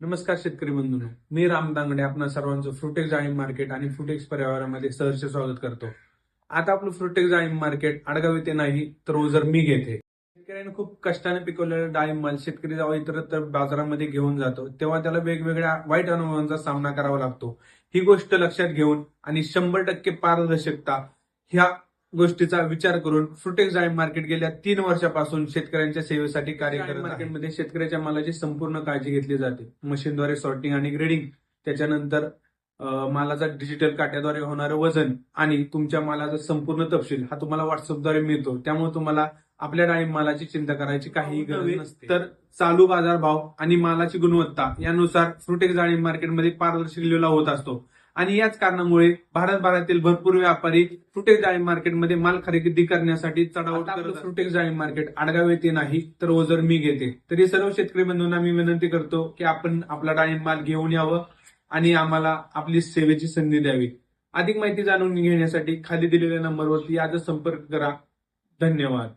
नमस्कार शेतकरी बंधूंनो. मी राम दांगडे आपणा सर्वांचं फ्रुटेक्स डाळिंब मार्केट आणि फ्रुटेक्स पर्यावरणामध्ये सहर्ष स्वागत करतो. आता आपलं फ्रुटेक्स डाळिंब मार्केट आडगाव येते नाही तर हो ओझर मी घेते. शेतकऱ्यांनी खूप कष्टाने पिकवलेला डाळिंब माल शेतकरी जेव्हा इतरत्र बाजारामध्ये घेऊन जातो तेव्हा त्याला वेगवेगळ्या वाईट अनुभवांचा सामना करावा लागतो. ही गोष्ट लक्षात घेऊन आणि शंभर टक्के पारदर्शकता ह्या गोष्टीचा विचार करून फ्रुटेक्स डाळिंब मार्केट गेल्या तीन वर्षापासून शेतकऱ्यांच्या सेवेसाठी कार्य करत मार्केटमध्ये शेतकऱ्याच्या मालाची संपूर्ण काळजी घेतली जाते. मशीनद्वारे सॉर्टिंग आणि ग्रेडिंग त्याच्यानंतर मालाचा डिजिटल काट्याद्वारे होणारं वजन आणि तुमच्या मालाचा संपूर्ण तपशील हा तुम्हाला व्हॉट्सअपद्वारे मिळतो. त्यामुळे तुम्हाला आपल्या डाळिंब मालाची चिंता करायची काहीही गरज नसते. तर चालू बाजार भाव आणि मालाची गुणवत्ता यानुसार फ्रुटेक्स डाळिंब मार्केटमध्ये पारदर्शक लिलाव होत असतो. आणि याच कारणामुळे भारतभरातील भरपूर व्यापारी फ्रुटेक्स डाळिंब मार्केटमध्ये माल खरेदी करण्यासाठी चढाव फ्रुटेक्स डाळिंब मार्केट आडगाव येथे नाही तर ओझर मी घेते. तरी सर्व शेतकरी बंधूंना मी विनंती करतो की आपण आपला डाळिंब माल घेऊन यावं आणि आम्हाला आपली सेवेची संधी द्यावी. अधिक माहिती जाणून घेण्यासाठी खाली दिलेल्या नंबरवरती आजच संपर्क करा. धन्यवाद.